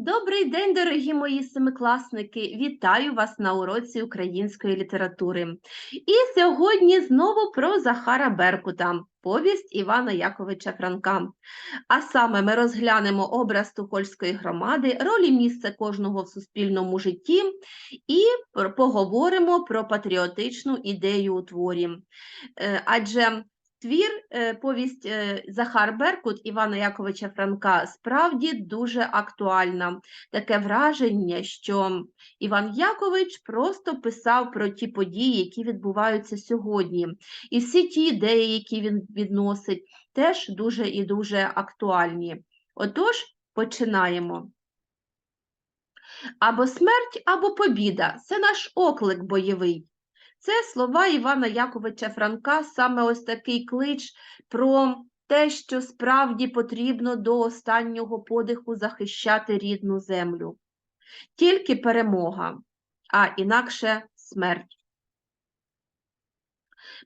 Добрий день, дорогі мої семикласники! Вітаю вас на уроці української літератури. І сьогодні знову про Захара Беркута, повість Івана Яковича Франка. А саме ми розглянемо образ Тухольської громади, ролі місця кожного в суспільному житті і поговоримо про патріотичну ідею у творі. Е, Адже Твір, е, повість е, Захар Беркут Івана Яковича Франка справді дуже актуальна. Таке враження, що Іван Якович просто писав про ті події, які відбуваються сьогодні. І всі ті ідеї, які він відносить, теж дуже і дуже актуальні. Отож, починаємо. Або смерть, або побіда це наш оклик бойовий. Це слова Івана Яковича Франка, саме ось такий клич про те, що справді потрібно до останнього подиху захищати рідну землю. Тільки перемога, а інакше смерть.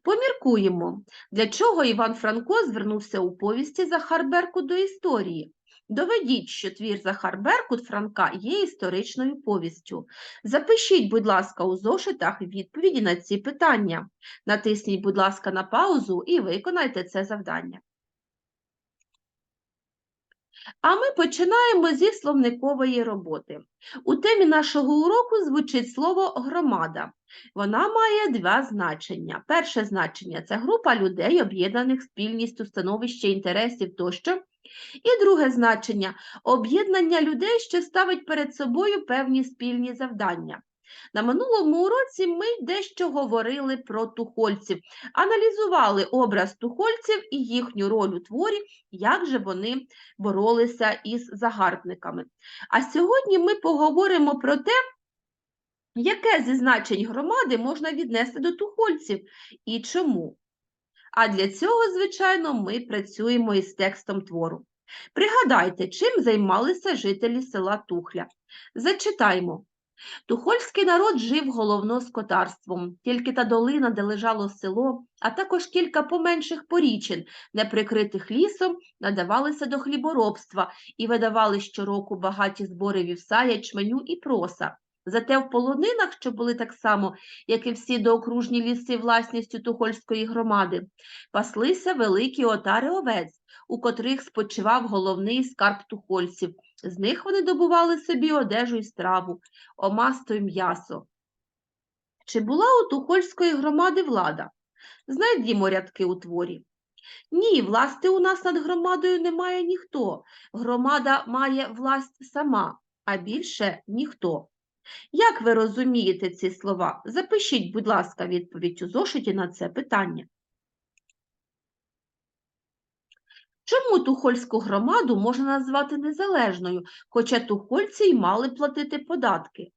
Поміркуємо, для чого Іван Франко звернувся у повісті Захар Беркут до історії. Доведіть, що твір Захар Беркут Франка є історичною повістю. Запишіть, будь ласка, у зошитах відповіді на ці питання. Натисніть, будь ласка, на паузу і виконайте це завдання. А ми починаємо зі словникової роботи. У темі нашого уроку звучить слово громада. Вона має два значення. Перше значення це група людей, об'єднаних спільністю становища інтересів тощо. І друге значення об'єднання людей, що ставить перед собою певні спільні завдання. На минулому уроці ми дещо говорили про тухольців, аналізували образ тухольців і їхню роль у творі, як же вони боролися із загарбниками. А сьогодні ми поговоримо про те, яке зі значень громади можна віднести до тухольців і чому. А для цього, звичайно, ми працюємо із текстом твору. Пригадайте, чим займалися жителі села Тухля. Зачитаймо. Тухольський народ жив головно скотарством, тільки та долина, де лежало село, а також кілька поменших порічин, не прикритих лісом, надавалися до хліборобства і видавали щороку багаті збори вівса, ячменю і проса. Зате в полонинах, що були так само, як і всі доокружні ліси власністю Тухольської громади, паслися великі отари овець, у котрих спочивав головний скарб тухольців. З них вони добували собі одежу і страву, омасто й м'ясо. Чи була у Тухольської громади влада? Знайдімо рядки у творі. Ні, власти у нас над громадою немає ніхто. Громада має власть сама, а більше ніхто. Як ви розумієте ці слова? Запишіть, будь ласка, відповідь у зошиті на це питання. Чому Тухольську громаду можна назвати незалежною, хоча тухольці й мали платити податки?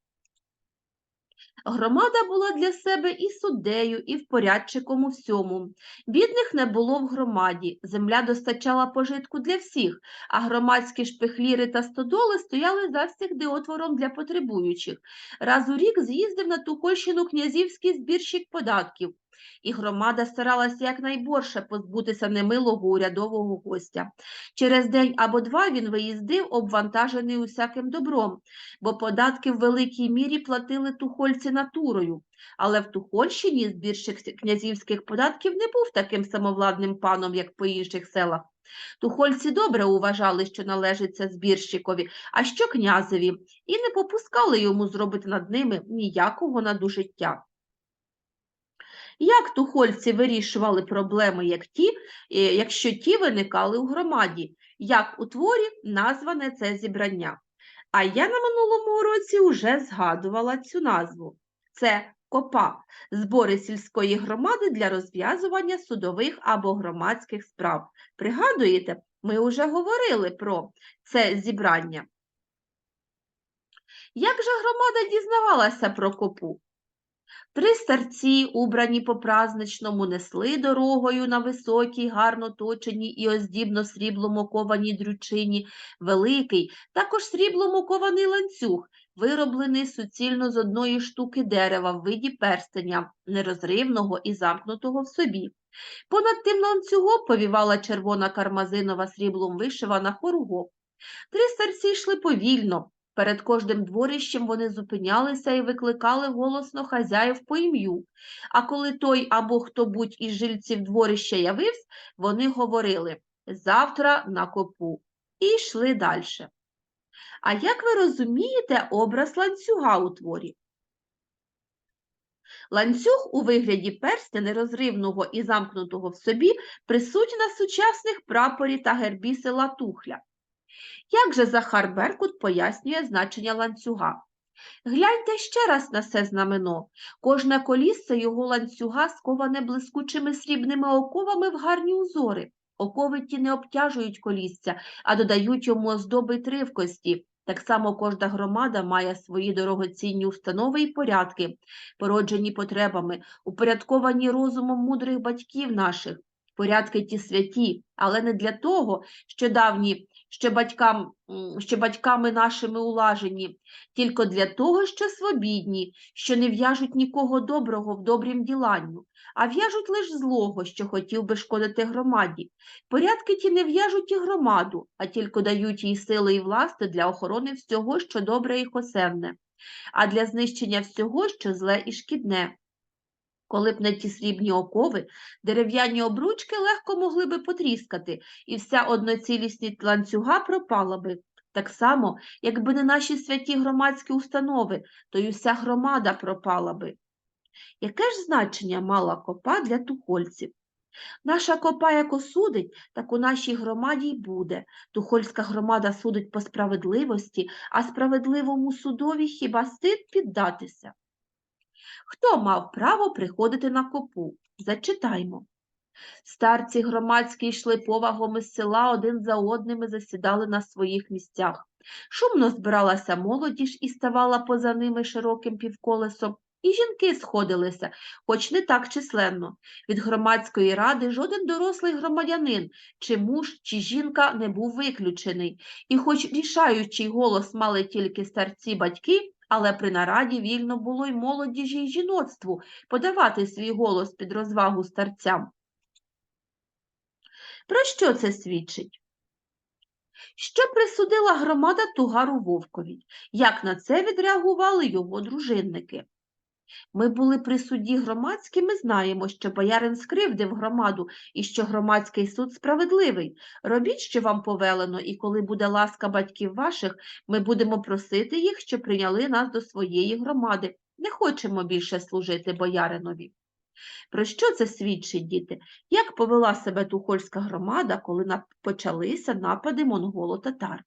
Громада була для себе і суддею, і впорядчиком у всьому. Бідних не було в громаді, земля достачала пожитку для всіх, а громадські шпихліри та стодоли стояли завсігди отвором для потребуючих. Раз у рік з'їздив на Тухольщину князівський збірщик податків, і громада старалася якнайборше позбутися немилого урядового гостя. Через день або два він виїздив, обвантажений усяким добром, бо податки в великій мірі платили тухольці натурою. Але в Тухольщині збірщик князівських податків не був таким самовладним паном, як по інших селах. Тухольці добре уважали, що належить це збірщикові, а що князеві, і не попускали йому зробити над ними ніякого надужиття. Як тухольці вирішували проблеми, як ті, е, якщо ті виникали у громаді, як у творі назване це зібрання? А я на минулому уроці вже згадувала цю назву. Це КОПА – збори сільської громади для розв'язування судових або громадських справ. Пригадуєте, ми вже говорили про це зібрання. Як же громада дізнавалася про копу? Три старці, убрані по праздничному, несли дорогою на високій, гарно точеній і оздібно сріблом окованій дрючині, великий, також сріблом окований ланцюг, вироблений суцільно з одної штуки дерева в виді перстеня, нерозривного і замкнутого в собі. Понад тим ланцюгом повівала червона кармазинова сріблом вишивана хоругов. Три старці йшли повільно, Перед кожним дворищем вони зупинялися і викликали голосно хазяїв по ім'ю. А коли той або хто будь із жильців дворища явився, вони говорили завтра на копу і йшли далі. А як ви розумієте образ ланцюга у творі? Ланцюг у вигляді перстня нерозривного і замкнутого в собі присутній на сучасних прапорі та гербі села Тухля. Як же Захар Беркут пояснює значення ланцюга? Гляньте ще раз на це знамено. Кожне колісце його ланцюга сковане блискучими срібними оковами в гарні узори. Окови ті не обтяжують колісця, а додають йому оздоби тривкості. Так само кожна громада має свої дорогоцінні установи і порядки, породжені потребами, упорядковані розумом мудрих батьків наших. Порядки ті святі, але не для того, що давні, що, батькам, що батьками нашими улажені, тільки для того, що свобідні, що не в'яжуть нікого доброго в добрім діланню, а в'яжуть лише злого, що хотів би шкодити громаді. Порядки ті не в'яжуть і громаду, а тільки дають їй сили і власти для охорони всього, що добре і хосемне, а для знищення всього, що зле і шкідне. Коли б не ті срібні окови, дерев'яні обручки легко могли би потріскати, і вся одноцілісність ланцюга пропала би. Так само, якби не наші святі громадські установи, то й уся громада пропала би. Яке ж значення мала копа для тухольців? Наша копа як осудить, так у нашій громаді й буде. Тухольська громада судить по справедливості, а справедливому судові хіба стид піддатися? Хто мав право приходити на копу? Зачитаймо. Старці громадські йшли повагом із села один за одним і засідали на своїх місцях. Шумно збиралася молодіж і ставала поза ними широким півколесом, і жінки сходилися, хоч не так численно. Від громадської ради жоден дорослий громадянин, чи муж, чи жінка не був виключений. І хоч рішаючий голос мали тільки старці батьки, але при нараді вільно було й молодіжі й жіноцтву подавати свій голос під розвагу старцям. Про що це свідчить? Що присудила громада Тугару Вовкові? Як на це відреагували його дружинники? Ми були при суді громадським і знаємо, що боярин скривдив громаду і що громадський суд справедливий. Робіть, що вам повелено, і коли буде ласка батьків ваших, ми будемо просити їх, щоб прийняли нас до своєї громади. Не хочемо більше служити бояринові. Про що це свідчить, діти? Як повела себе тухольська громада, коли почалися напади монголо-татар?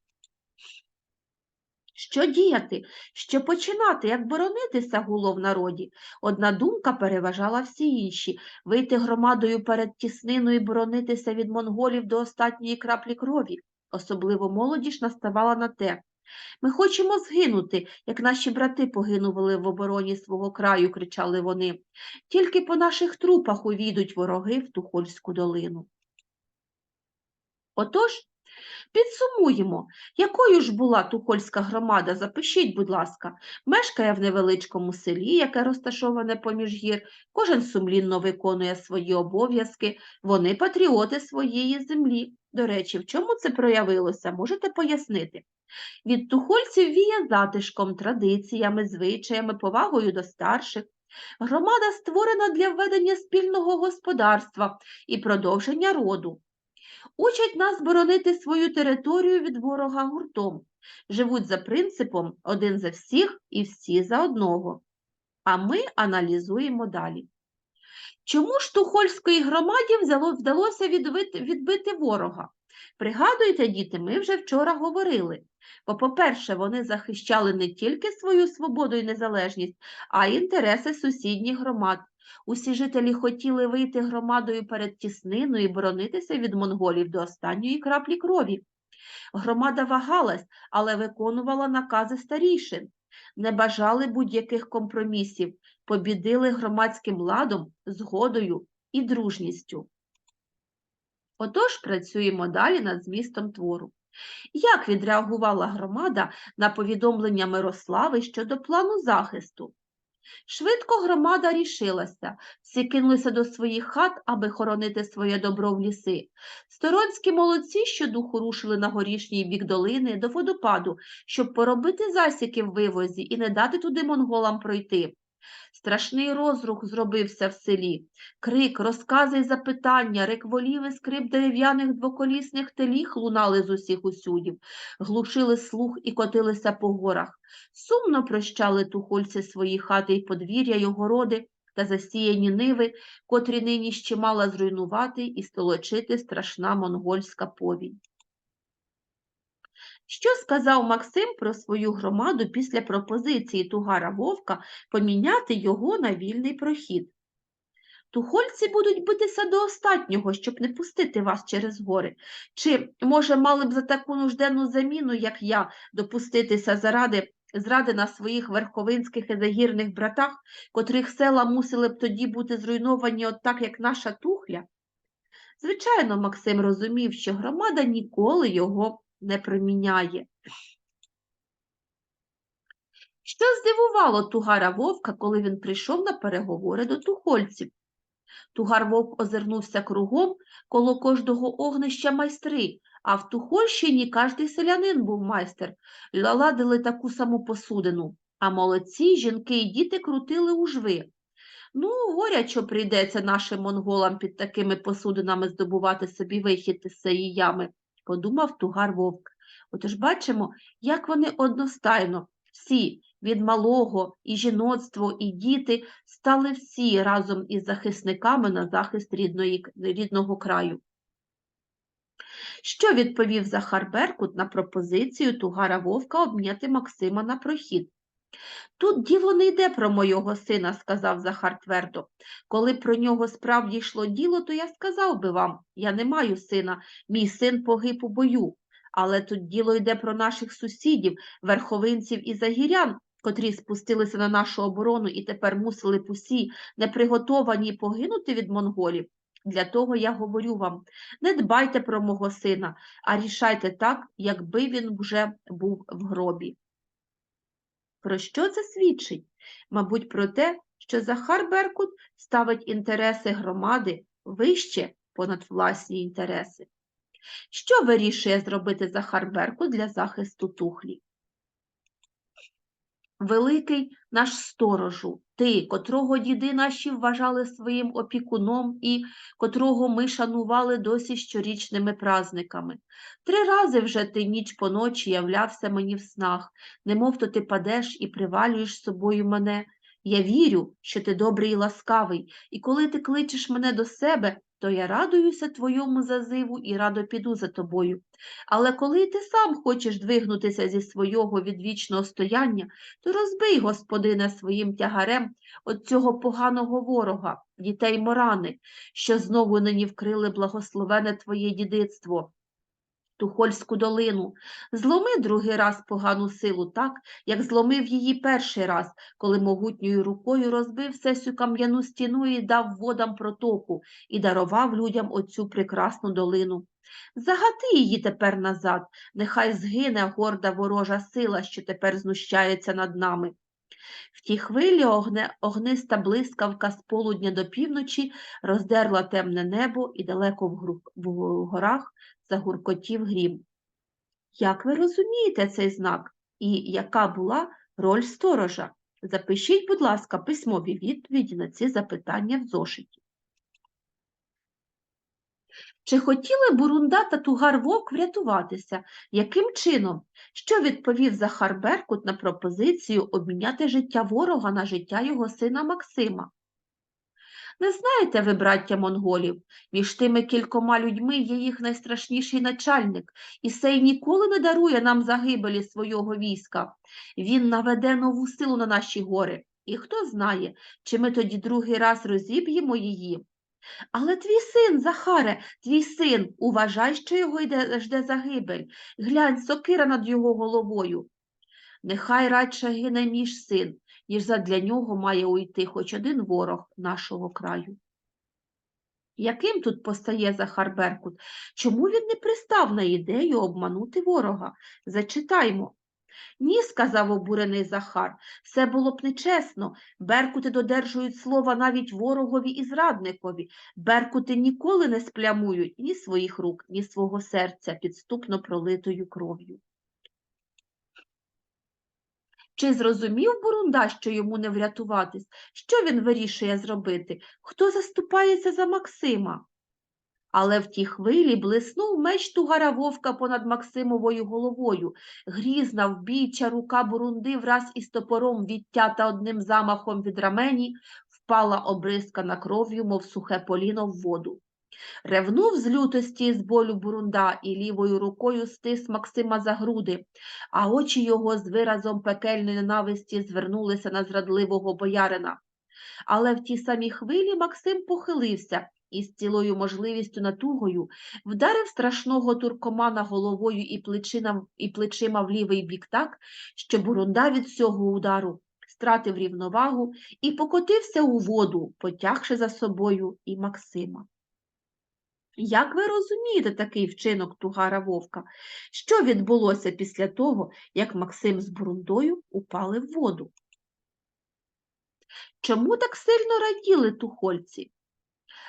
Що діяти? Що починати? Як боронитися гуло в народі? Одна думка переважала всі інші – вийти громадою перед тісниною і боронитися від монголів до останньої краплі крові. Особливо молодіж наставала на те. Ми хочемо згинути, як наші брати погинули в обороні свого краю, кричали вони. Тільки по наших трупах увійдуть вороги в Тухольську долину. Отож, підсумуємо, якою ж була Тухольська громада, запишіть, будь ласка, мешкає в невеличкому селі, яке розташоване поміж гір, кожен сумлінно виконує свої обов'язки, вони патріоти своєї землі. До речі, в чому це проявилося, можете пояснити? Від тухольців віє затишком, традиціями, звичаями, повагою до старших. Громада створена для введення спільного господарства і продовження роду. Учать нас боронити свою територію від ворога гуртом. Живуть за принципом один за всіх і всі за одного. А ми аналізуємо далі. Чому ж Тухольської громаді вдалося відбити, ворога? Пригадуйте, діти, ми вже вчора говорили. Бо, по-перше, вони захищали не тільки свою свободу і незалежність, а й інтереси сусідніх громад. Усі жителі хотіли вийти громадою перед тісниною і боронитися від монголів до останньої краплі крові. Громада вагалась, але виконувала накази старішин, не бажали будь-яких компромісів, побідили громадським ладом, згодою і дружністю. Отож, працюємо далі над змістом твору. Як відреагувала громада на повідомлення Мирослави щодо плану захисту? Швидко громада рішилася, всі кинулися до своїх хат, аби хоронити своє добро в ліси. Сторонські молодці щодуху рушили на горішній бік долини до водопаду, щоб поробити засіки в вивозі і не дати туди монголам пройти. Страшний розрух зробився в селі. Крик, розкази й запитання, рик волів і скрип дерев'яних двоколісних теліг лунали з усіх усюдів, глушили слух і котилися по горах. Сумно прощали тухольці свої хати й подвір'я й огороди та засіяні ниви, котрі нині ще мала зруйнувати і столочити страшна монгольська повінь. Що сказав Максим про свою громаду після пропозиції Тугара Вовка поміняти його на вільний прохід? Тухольці будуть битися до останнього, щоб не пустити вас через гори. Чи, може, мали б за таку нужденну заміну, як я, допуститися заради зради на своїх верховинських і загірних братах, котрих села мусили б тоді бути зруйновані от так, як наша тухля? Звичайно, Максим розумів, що громада ніколи його не проміняє. Що здивувало Тугара Вовка, коли він прийшов на переговори до тухольців? Тугар Вовк озирнувся кругом, коло кожного огнища майстри, а в Тухольщині кожний селянин був майстер, ладили таку саму посудину, а молодці жінки і діти крутили ужви. Ну, горячо прийдеться нашим монголам під такими посудинами здобувати собі вихід із цієї ями, подумав Тугар Вовк. Отож бачимо, як вони одностайно, всі, від малого, і жіноцтво, і діти, стали всі разом із захисниками на захист рідної, рідного краю. Що відповів Захар Беркут на пропозицію Тугара Вовка обняти Максима на прохід? Тут діло не йде про мого сина, сказав Захар твердо. Коли про нього справді йшло діло, то я сказав би вам, я не маю сина, мій син погиб у бою. Але тут діло йде про наших сусідів, верховинців і загірян, котрі спустилися на нашу оборону і тепер мусили б усі неприготовані погинути від монголів. Для того я говорю вам, не дбайте про мого сина, а рішайте так, якби він вже був в гробі. Про що це свідчить? Мабуть, про те, що Захар Беркут ставить інтереси громади вище понад власні інтереси. Що вирішує зробити Захар Беркут для захисту тухлі? Великий наш сторожу, ти, котрого діди наші вважали своїм опікуном і котрого ми шанували досі щорічними празниками. Три рази вже ти ніч по ночі являвся мені в снах, немов то ти падеш і привалюєш собою мене. Я вірю, що ти добрий і ласкавий, і коли ти кличеш мене до себе, то я радуюся твоєму зазиву і радо піду за тобою. Але коли ти сам хочеш двигнутися зі свого відвічного стояння, то розбий, господине, своїм тягарем от цього поганого ворога, дітей Морани, що знову нині вкрили благословене твоє дідицтво. Тухольську долину, зломи другий раз погану силу так, як зломив її перший раз, коли могутньою рукою розбив сесю кам'яну стіну і дав водам протоку і дарував людям оцю прекрасну долину. Загати її тепер назад, нехай згине горда ворожа сила, що тепер знущається над нами. В тій хвилі огне, огниста блискавка з полудня до півночі роздерла темне небо і далеко в, гру, в горах загуркотів грім. Як ви розумієте цей знак і яка була роль сторожа? Запишіть, будь ласка, письмові відповіді на ці запитання в зошиті. Чи хотіли Бурунда та Тугар Вовк врятуватися? Яким чином? Що відповів Захар Беркут на пропозицію обміняти життя ворога на життя його сина Максима? Не знаєте ви, браття монголів, між тими кількома людьми є їх найстрашніший начальник, і сей ніколи не дарує нам загибелі свого війська. Він наведе нову силу на наші гори. І хто знає, чи ми тоді другий раз розіб'ємо її. Але твій син, Захаре, твій син, уважай, що його йде, жде загибель. Глянь, сокира над його головою. Нехай радше гине між син, ніж задля нього має уйти хоч один ворог нашого краю. Яким тут постає Захар Беркут? Чому він не пристав на ідею обманути ворога? Зачитаймо. Ні, сказав обурений Захар, все було б нечесно. Беркути додержують слова навіть ворогові і зрадникові. Беркути ніколи не сплямують ні своїх рук, ні свого серця підступно пролитою кров'ю. Чи зрозумів Бурунда, що йому не врятуватись? Що він вирішує зробити? Хто заступається за Максима? Але в тій хвилі блиснув меч тугара вовка понад Максимовою головою. Грізна вбійча рука Бурунди враз із топором відтята одним замахом від рамені, впала обрискана кров'ю, мов сухе поліно в воду. Ревнув з лютості з болю Бурунда і лівою рукою стис Максима за груди, а очі його з виразом пекельної ненависті звернулися на зрадливого боярина. Але в тій самій хвилі Максим похилився і з цілою можливістю натугою вдарив страшного туркомана головою і плечина, і плечима в лівий бік так, що Бурунда від цього удару стратив рівновагу і покотився у воду, потягши за собою і Максима. Як ви розумієте такий вчинок Тугара Вовка? Що відбулося після того, як Максим з Бурундою упали в воду? Чому так сильно раділи тухольці?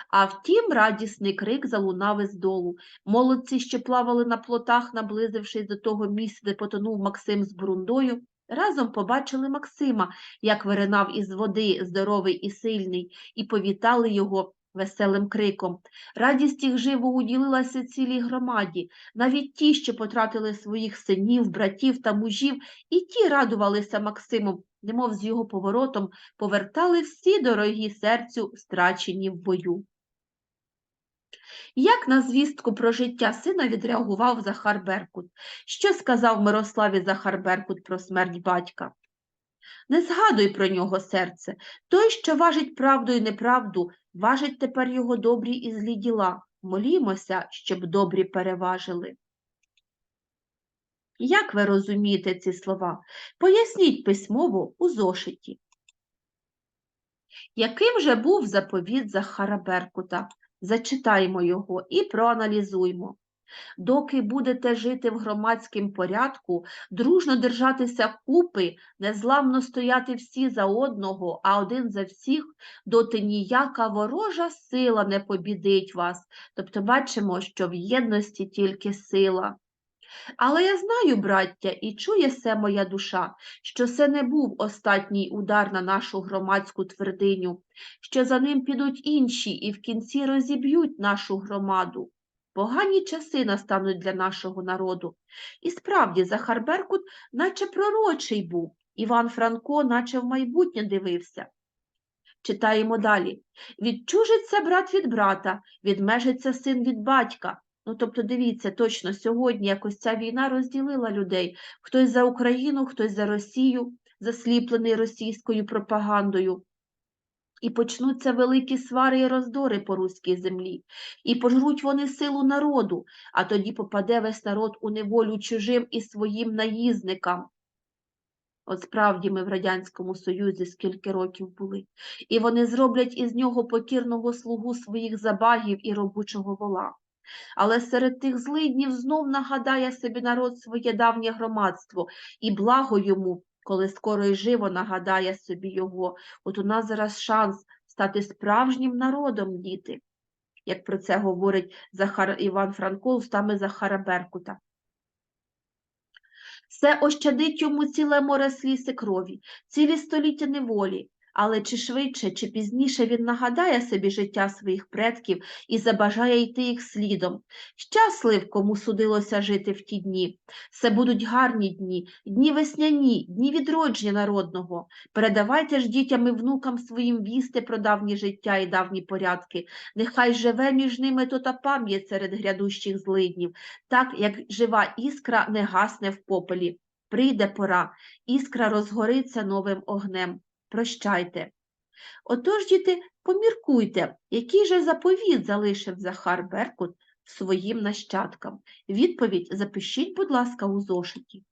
А втім, радісний крик залунав із долу. Молодці, що плавали на плотах, наблизившись до того місця, де потонув Максим з Брундою, разом побачили Максима, як виринав із води здоровий і сильний, і повітали його веселим криком. Радість їх живо уділилася цілій громаді. Навіть ті, що потратили своїх синів, братів та мужів, і ті радувалися Максиму, немов з його поворотом повертали всі дорогі серцю, страчені в бою. Як на звістку про життя сина відреагував Захар Беркут? Що сказав Мирославі Захар Беркут про смерть батька? Не згадуй про нього серце. Той, що важить правду і неправду, важить тепер його добрі і злі діла. Молімося, щоб добрі переважили. Як ви розумієте ці слова? Поясніть письмово у зошиті. Яким же був заповіт Захара Беркута? Зачитаємо його і проаналізуймо. Доки будете жити в громадському порядку, дружно держатися купи, незламно стояти всі за одного, а один за всіх, доти ніяка ворожа сила не побідить вас. Тобто бачимо, що в єдності тільки сила. Але я знаю, браття, і чує се моя душа, що це не був остатній удар на нашу громадську твердиню, що за ним підуть інші і в кінці розіб'ють нашу громаду. Погані часи настануть для нашого народу. І справді, Захар Беркут наче пророчий був, Іван Франко, наче в майбутнє дивився. Читаємо далі. Відчужиться брат від брата, відмежиться син від батька. Ну, тобто, дивіться, точно сьогодні якось ця війна розділила людей. Хтось за Україну, хтось за Росію, засліплений російською пропагандою. І почнуться великі свари і роздори по руській землі, і пожруть вони силу народу, а тоді попаде весь народ у неволю чужим і своїм наїзникам. От справді ми в Радянському Союзі скільки років були, і вони зроблять із нього покірного слугу своїх забагів і робочого вола. Але серед тих злиднів знов нагадає собі народ своє давнє громадство, і благо йому, коли скоро й живо нагадає собі його. От у нас зараз шанс стати справжнім народом, діти, як про це говорить Захар Іван Франко устами Захара Беркута. Все ощадить йому ціле море сліз і крові, цілі століття неволі, але чи швидше, чи пізніше він нагадає собі життя своїх предків і забажає йти їх слідом. Щаслив, кому судилося жити в ті дні. Це будуть гарні дні, дні весняні, дні відродження народного. Передавайте ж дітям і внукам своїм вісти про давнє життя і давні порядки. Нехай живе між ними то та пам'ять серед грядущих злиднів, так як жива іскра не гасне в попелі. Прийде пора, іскра розгориться новим огнем прощайте. Отож, діти, поміркуйте, який же заповіт залишив Захар Беркут своїм нащадкам. Відповідь запишіть, будь ласка, у зошиті.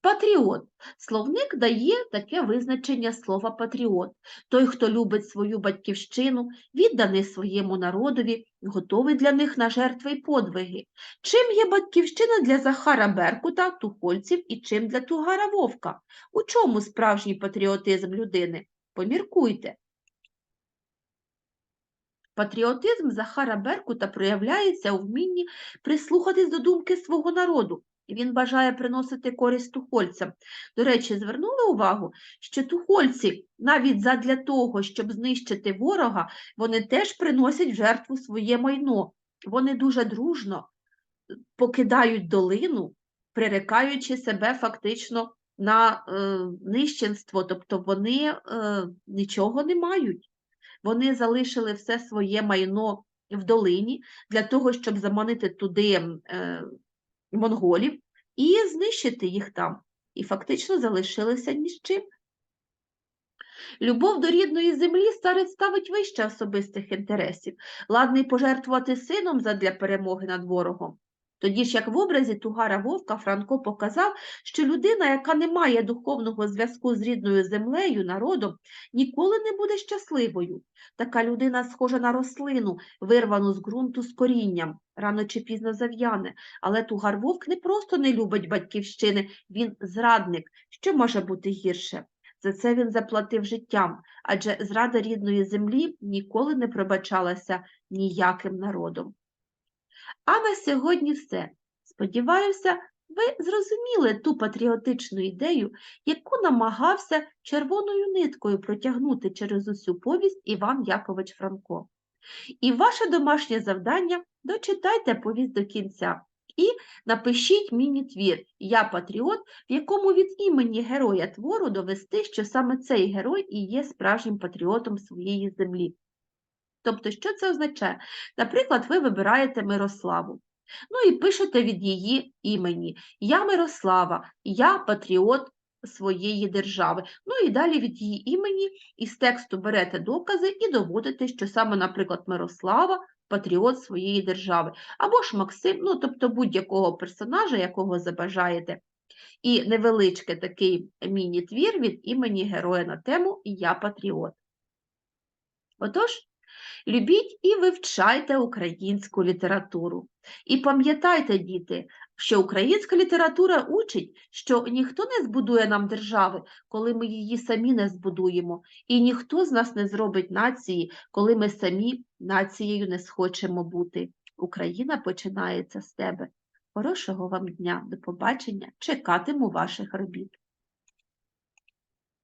Патріот. Словник дає таке визначення слова патріот. Той, хто любить свою батьківщину, відданий своєму народові, готовий для них на жертви й подвиги. Чим є батьківщина для Захара Беркута, тухольців і чим для Тугара Вовка? У чому справжній патріотизм людини? Поміркуйте. Патріотизм Захара Беркута проявляється у вмінні прислухатись до думки свого народу. Він бажає приносити користь тухольцям. До речі, звернули увагу, що тухольці навіть задля того, щоб знищити ворога, вони теж приносять в жертву своє майно. Вони дуже дружно покидають долину, прирекаючи себе фактично на е, нищенство, тобто вони е, нічого не мають. Вони залишили все своє майно в долині для того, щоб заманити туди е, монголів і знищити їх там. І фактично залишилися ні з чим. Любов до рідної землі старець ставить вище особистих інтересів, ладний пожертвувати сином задля перемоги над ворогом. Тоді ж, як в образі Тугара Вовка, Франко показав, що людина, яка не має духовного зв'язку з рідною землею, народом, ніколи не буде щасливою. Така людина схожа на рослину, вирвану з ґрунту з корінням, рано чи пізно зав'яне. Але Тугар Вовк не просто не любить батьківщини, він зрадник. Що може бути гірше? За це він заплатив життям, адже зрада рідної землі ніколи не пробачалася ніяким народом. А на сьогодні все. Сподіваюся, ви зрозуміли ту патріотичну ідею, яку намагався червоною ниткою протягнути через усю повість Іван Якович Франко. І ваше домашнє завдання дочитайте повість до кінця і напишіть міні-твір Я патріот, в якому від імені героя твору довести, що саме цей герой і є справжнім патріотом своєї землі. Тобто, що це означає? Наприклад, ви вибираєте Мирославу. Ну і пишете від її імені. Я Мирослава, я патріот своєї держави. Ну і далі від її імені із тексту берете докази і доводите, що саме, наприклад, Мирослава патріот своєї держави. Або ж Максим, ну тобто будь-якого персонажа, якого забажаєте. І невеличкий такий міні-твір від імені героя на тему Я патріот. Отож, Любіть і вивчайте українську літературу. І пам'ятайте, діти, що українська література учить, що ніхто не збудує нам держави, коли ми її самі не збудуємо, і ніхто з нас не зробить нації, коли ми самі нацією не схочемо бути. Україна починається з тебе. Хорошого вам дня, до побачення, чекатиму ваших робіт.